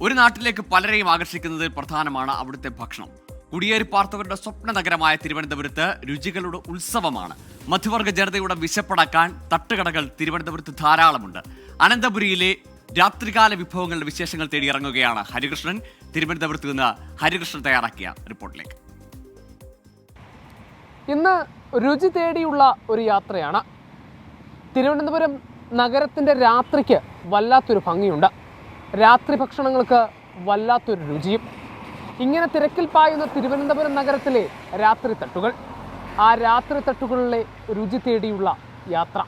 ഒരു നാട്ടിലേക്ക് പലരെയും ആകർഷിക്കുന്നതിൽ പ്രധാനമാണ് അവിടുത്തെ ഭക്ഷണം. കുടിയേറി പാർത്തവരുടെ സ്വപ്ന നഗരമായ തിരുവനന്തപുരത്ത് രുചികളുടെ ഉത്സവമാണ്. മധ്യവർഗ ജനതയുടെ വിശപ്പടക്കാൻ തട്ടുകടകൾ തിരുവനന്തപുരത്ത് ധാരാളമുണ്ട്. അനന്തപുരിയിലെ രാത്രികാല വിഭവങ്ങളുടെ വിശേഷങ്ങൾ തേടി ഇറങ്ങുകയാണ് ഹരികൃഷ്ണൻ. തിരുവനന്തപുരത്ത് നിന്ന് ഹരികൃഷ്ണൻ തയ്യാറാക്കിയ റിപ്പോർട്ടിലേക്ക്. ഇന്ന് രുചി തേടിയുള്ള ഒരു യാത്രയാണ്. തിരുവനന്തപുരം നഗരത്തിന്റെ രാത്രിക്ക് വല്ലാത്തൊരു ഭംഗിയുണ്ട്. രാത്രി ഭക്ഷണങ്ങൾക്ക് വല്ലാത്തൊരു രുചിയും. ഇങ്ങനെ തിരക്കിൽ പായുന്ന തിരുവനന്തപുരം നഗരത്തിലെ രാത്രി തട്ടുകൾ ആ രാത്രി തട്ടുകളിലെ രുചി തേടിയുള്ള യാത്ര.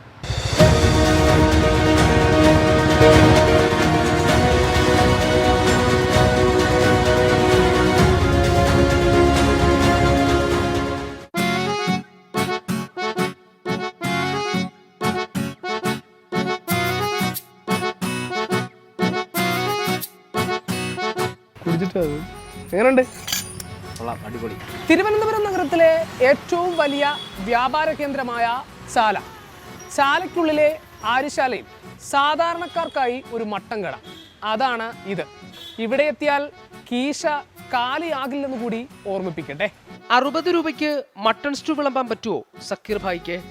എങ്ങനെയുണ്ട് അടിപൊളി. തിരുവനന്തപുരം നഗരത്തിലെ ഏറ്റവും വലിയ വ്യാപാര കേന്ദ്രമായ ചാല ചാലയ്ക്കുള്ളിലെ ആര്യശാലയിൽ സാധാരണക്കാർക്കായി ഒരു മട്ടൻ കട അതാണ് ഇത്. ഇവിടെ എത്തിയാൽ കീശ കാലിയാകില്ലെന്ന് കൂടി ഓർമ്മിപ്പിക്കട്ടെ അറുപത് രൂപയ്ക്ക് മട്ടൺ സ്റ്റൂ വിളമ്പാൻ പറ്റുമോ സക്കീർ ഭായിക്ക്.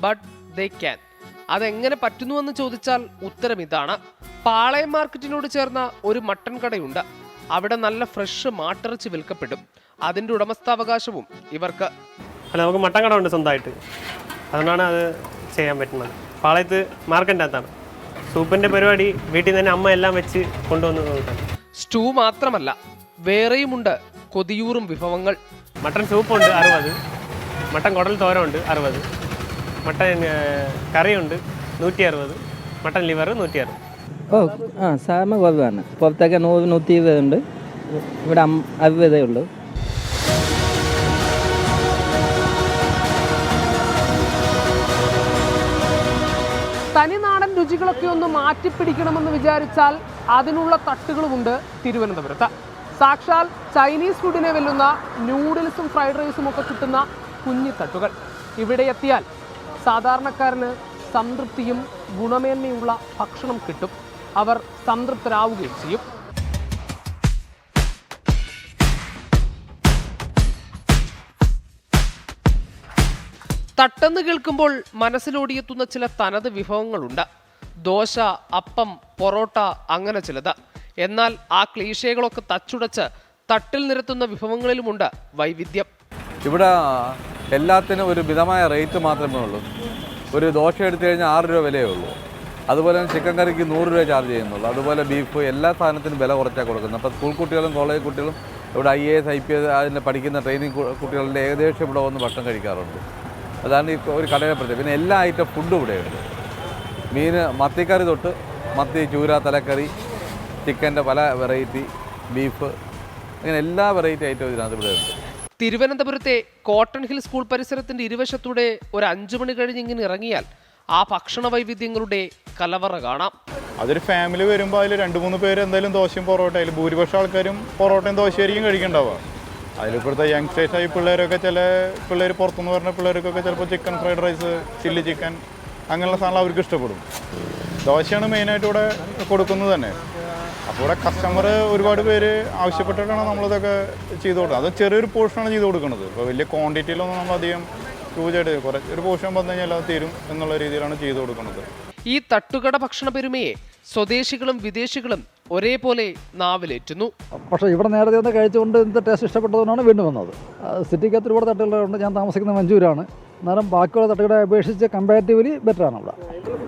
ബട്ട് ദേ ക്യാൻ അതെങ്ങനെ പറ്റുന്നുവെന്ന് ചോദിച്ചാൽ ഉത്തരം ഇതാണ്. പാളയം മാർക്കറ്റിനോട് ചേർന്ന ഒരു മട്ടൺ കടയുണ്ട്. അവിടെ നല്ല ഫ്രഷ് മാട്ടിറച്ചി വിൽക്കപ്പെടും. അതിന്റെ ഉടമസ്ഥാവകാശവും ഇവർക്ക്. അല്ല നമുക്ക് മട്ടൻ കട ഉണ്ട് സ്വന്തമായിട്ട്. അതുകൊണ്ടാണ് അത് ചെയ്യാൻ പറ്റുന്നത്. പാളയത്ത് മാർക്കറ്റിന്റെ അകത്താണ്. സൂപ്പിന്റെ പരിപാടി വീട്ടിൽ നിന്ന് തന്നെ അമ്മ എല്ലാം വെച്ച് കൊണ്ടുവന്ന് സ്റ്റൂ മാത്രമല്ല വേറെയുമുണ്ട് കൊതിയൂറും വിഭവങ്ങൾ. മട്ടൻ സൂപ്പുണ്ട് അറുപത്. മട്ടൻ കുടൽ തോരമുണ്ട് അറുപത്. മട്ടൻ കറിയുണ്ട് നൂറ്റി അറുപത് മട്ടൻ ലിവർ നൂറ്റി അറുപത് ഓ ആ സാമ കുറവാണ് പുറത്തൊക്കെ നൂറ് നൂറ്റി ഇരുപത് ഉണ്ട് ഇവിടെ അറുപതേ ഉള്ളൂ. തനിനാടൻ രുചികളൊക്കെ ഒന്ന് മാറ്റിപ്പിടിക്കണമെന്ന് വിചാരിച്ചാൽ അതിനുള്ള തട്ടുകളുമുണ്ട് തിരുവനന്തപുരത്ത്. സാക്ഷാൽ ചൈനീസ് ഫുഡിനെ വെല്ലുന്ന നൂഡിൽസും ഫ്രൈഡ് റൈസും ഒക്കെ കിട്ടുന്ന കുഞ്ഞി തട്ടുകൾ ഇവിടെ എത്തിയാൽ സാധാരണക്കാരന് സംതൃപ്തിയും ഗുണമേന്മയുള്ള ഭക്ഷണം കിട്ടും. അവർ സംതൃപ്തരാവുകയും ചെയ്യും. തട്ടെന്ന് കേൾക്കുമ്പോൾ മനസ്സിലോടിയെത്തുന്ന ചില തനത് വിഭവങ്ങളുണ്ട്. ദോശ അപ്പം പൊറോട്ട അങ്ങനെ ചിലത്. എന്നാൽ ആ ക്ലീശകളൊക്കെ തച്ചുടച്ച് തട്ടിൽ നിരത്തുന്ന വിഭവങ്ങളിലുമുണ്ട് വൈവിധ്യം. ഇവിടെ എല്ലാത്തിനും ഒരു മിതമായ റേറ്റ് മാത്രമേ ഉള്ളൂ. ഒരു ദോശ എടുത്തു കഴിഞ്ഞാൽ ആറ് രൂപ വിലയേ ഉള്ളൂ. അതുപോലെ തന്നെ ചിക്കൻ കറിക്ക് നൂറ് രൂപ ചാർജ് ചെയ്യുന്നുള്ളൂ. അതുപോലെ ബീഫ് എല്ലാ സാധനത്തിനും വില കുറച്ചാണ് കൊടുക്കുന്നത്. അപ്പോൾ സ്കൂൾ കുട്ടികളും കോളേജ് കുട്ടികളും ഇവിടെ I A S I P S അതിന്റെ പഠിക്കുന്ന ട്രെയിനിങ് കുട്ടികളുടെ ഏകദേശം ഇവിടെ വന്ന് ഭക്ഷണം കഴിക്കാറുണ്ട്. അതാണ് ഈ ഒരു കടയുടെ പ്രത്യേകത. പിന്നെ എല്ലാ ഐറ്റം ഫുഡും ഇവിടെയുണ്ട്. മീൻ മത്തിക്കറി തൊട്ട് മത്തി ചൂര തലക്കറി ചിക്കന്റെ പല വെറൈറ്റി ബീഫ് അങ്ങനെ എല്ലാ വെറൈറ്റി ഐറ്റവും ഇതിനകത്ത് ഇവിടെ ഉണ്ട്. തിരുവനന്തപുരത്തെ കോട്ടൺ ഹിൽ സ്കൂൾ പരിസരത്തിന്റെ ഇരുവശത്തൂടെ ഒരു അഞ്ചു മണി കഴിഞ്ഞ് ഇങ്ങനെ ഇറങ്ങിയാൽ ആ ഭക്ഷണ വൈവിധ്യങ്ങളുടെ കലവറ കാണാം. അതൊരു ഫാമിലി വരുമ്പോൾ അതിൽ രണ്ട് മൂന്ന് പേര് എന്തായാലും ദോശയും പൊറോട്ട അതിൽ ഭൂരിപക്ഷം ആൾക്കാരും പൊറോട്ടയും ദോശയായിരിക്കും കഴിക്കണ്ടാവുക. അതിലിപ്പോഴത്തെ യങ്സ്റ്റേഴ്സ് ആയി പിള്ളേരൊക്കെ ചില പിള്ളേർ പുറത്തുനിന്ന് പറഞ്ഞ പിള്ളേർക്കൊക്കെ ചിലപ്പോൾ chicken fried rice chilli chicken അങ്ങനെയുള്ള സാധനം അവർക്ക് ഇഷ്ടപ്പെടും. ദോശയാണ് മെയിനായിട്ട് ഇവിടെ കൊടുക്കുന്നത് തന്നെ. അപ്പോൾ ഇവിടെ കസ്റ്റമർ ഒരുപാട് പേര് ആവശ്യപ്പെട്ടിട്ടാണ് നമ്മളിതൊക്കെ ചെയ്തു കൊടുക്കുന്നത്. അത് ചെറിയൊരു പോർഷനാണ് ചെയ്തു കൊടുക്കുന്നത്. ഇപ്പോൾ വലിയ ക്വാണ്ടിറ്റിയിലൊന്നും നമ്മൾ അധികം കുറച്ച് കുറേ ഒരു പോഷൻ വന്നു കഴിഞ്ഞാൽ അത് തീരും എന്നുള്ള രീതിയിലാണ് ചെയ്തു കൊടുക്കുന്നത്. ഈ തട്ടുകട ഭക്ഷണ പെരുമയെ സ്വദേശികളും വിദേശികളും ഒരേപോലെ നാവിലേറ്റുന്നു. പക്ഷേ ഇവിടെ നേരത്തെ ഒന്ന് കഴിച്ചുകൊണ്ട് ഇന്നത്തെ ടേസ്റ്റ് ഇഷ്ടപ്പെട്ടതുകൊണ്ടാണ് വീണ്ടും വന്നത്. സിറ്റിക്കകത്ത് ഒരുപാട് തട്ടുകളുണ്ട് ഞാൻ താമസിക്കുന്ന മഞ്ചൂരാണ്. എന്നാലും ബാക്കിയുള്ള തട്ടുകളെ അപേക്ഷിച്ച് കമ്പാരിറ്റീവ്ലി ബെറ്ററാണ് ഇവിടെ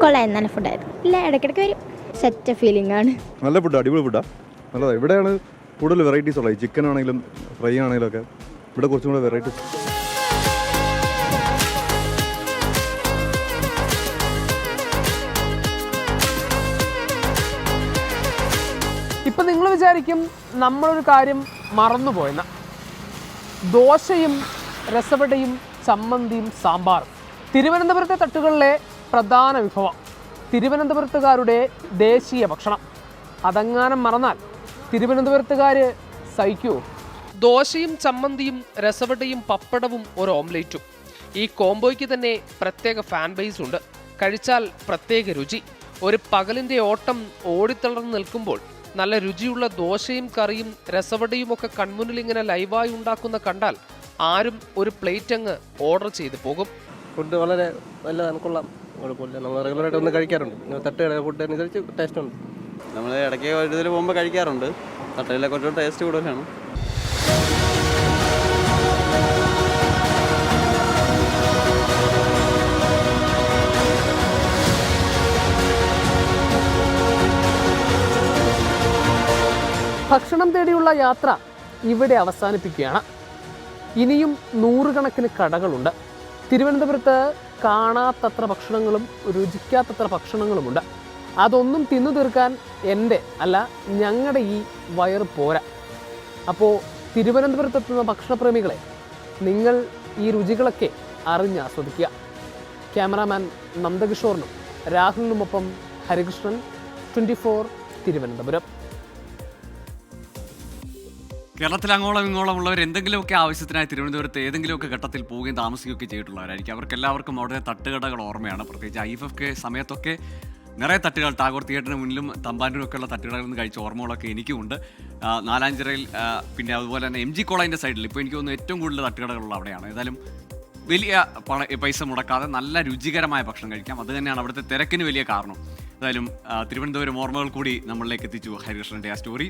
കൊള്ളാം നല്ല ഫുഡായിരുന്നു ഇല്ല ഇടയ്ക്കിടയ്ക്ക് വരും. സെറ്റ് ഫീലിംഗ് ആണ്. നല്ല ഫുഡാണ് അടിപൊളി ഫുഡാണ് നല്ലതാണ് ഇവിടെയാണ് കൂടുതൽ വെറൈറ്റീസ് ഉള്ളത്. ചിക്കൻ ആണെങ്കിലും ഫ്രൈ ആണെങ്കിലും ഒക്കെ ഇവിടെ കുറച്ചും കൂടെ വെറൈറ്റീസ് വിചാരിക്കും നമ്മളൊരു കാര്യം മറന്നുപോയെന്ന. ദോശയും രസവടയും ചമ്മന്തിയും സാമ്പാറും തിരുവനന്തപുരത്തെ തട്ടുകളിലെ പ്രധാന വിഭവം. തിരുവനന്തപുരത്തുകാരുടെ ദേശീയ ഭക്ഷണം. അതങ്ങാനം മറന്നാൽ തിരുവനന്തപുരത്തുകാർ സഹിക്കുമോ ദോശയും ചമ്മന്തിയും രസവടയും പപ്പടവും ഒരു ഓംലേറ്റും. ഈ കോംബോയ്ക്ക് തന്നെ പ്രത്യേക ഫാൻ ബേസ് ഉണ്ട്. കഴിച്ചാൽ പ്രത്യേക രുചി. ഒരു പകലിന്റെ ഓട്ടം ഓടിത്തളർന്ന് നിൽക്കുമ്പോൾ നല്ല രുചിയുള്ള ദോശയും കറിയും രസവടയും ഒക്കെ കൺമുന്നിൽ ഇങ്ങനെ ലൈവായി ഉണ്ടാക്കുന്ന കണ്ടാൽ ആരും ഒരു പ്ലേറ്റ് അങ്ങ് ഓർഡർ ചെയ്ത് പോകും. ഫുഡ് വളരെ നല്ലതാണ് കൊള്ളാം കുഴപ്പമില്ല നമ്മൾ റെഗുലറായിട്ട് ഒന്ന് കഴിക്കാറുണ്ട്. തട്ടുകട ഫുഡ് അനുസരിച്ച് ടേസ്റ്റ് ഉണ്ട്. നമ്മൾ ഇടയ്ക്ക് ഒരു ഇതിൽ പോകുമ്പോൾ കഴിക്കാറുണ്ട്. തട്ടയിലെ കുറച്ചുകൂടെ ടേസ്റ്റ് കൂടുതലാണ്. ഭക്ഷണം തേടിയുള്ള യാത്ര ഇവിടെ അവസാനിപ്പിക്കുകയാണ്. ഇനിയും നൂറുകണക്കിന് കടകളുണ്ട്. തിരുവനന്തപുരത്ത് കാണാത്തത്ര ഭക്ഷണങ്ങളും രുചിക്കാത്തത്ര ഭക്ഷണങ്ങളുമുണ്ട്. അതൊന്നും തിന്നു തീർക്കാൻ എന്റെ അല്ല ഞങ്ങളുടെ ഈ വയറ് പോരാ. അപ്പോൾ തിരുവനന്തപുരത്തെത്തുന്ന ഭക്ഷണപ്രേമികളെ നിങ്ങൾ ഈ രുചികളൊക്കെ അറിഞ്ഞ് ആസ്വദിക്കുക ക്യാമറാമാൻ നന്ദകിഷോറിനും രാഹുലിനുമൊപ്പം ഹരികൃഷ്ണൻ ട്വന്റി ഫോർ തിരുവനന്തപുരം. കേരളത്തിൽ അങ്ങോളം ഇങ്ങോളം ഉള്ളവർ എന്തെങ്കിലുമൊക്കെ ആവശ്യത്തിനായി തിരുവനന്തപുരത്ത് ഏതെങ്കിലുമൊക്കെ ഘട്ടത്തിൽ പോവുകയും താമസിക്കുകയൊക്കെ ചെയ്തിട്ടുള്ളവരായിരിക്കും. അവർക്ക് എല്ലാവർക്കും അവിടെ തട്ടുകടകൾ ഓർമ്മയാണ്. പ്രത്യേകിച്ച് ഐ എഫ് എഫ് സമയത്തൊക്കെ നിറയെ തട്ടുകൾ ടാഗോർ തിയേറ്ററിന് മുന്നിലും തമ്പാനൂരും ഒക്കെയുള്ള തട്ടുകളിൽ നിന്ന് കഴിച്ച ഓർമ്മകളൊക്കെ എനിക്കുമുണ്ട്. നാലാഞ്ചിറയിൽ പിന്നെ അതുപോലെ തന്നെ എം ജി കോളേജിന്റെ സൈഡിൽ ഇപ്പോൾ എനിക്ക് തോന്നുന്നു ഏറ്റവും കൂടുതൽ തട്ടുകടകളുള്ള അവിടെയാണ്. ഏതായാലും വലിയ പണ പൈസ മുടക്കാതെ നല്ല രുചികരമായ ഭക്ഷണം കഴിക്കാം. അത് തന്നെയാണ് അവിടുത്തെ തിരക്കിന് വലിയ കാരണം. ഏതായാലും തിരുവനന്തപുരം ഓർമ്മകൾ കൂടി നമ്മളിലേക്ക് എത്തിച്ചു. ഹരികൃഷ്ണന്റെ ആ സ്റ്റോറി.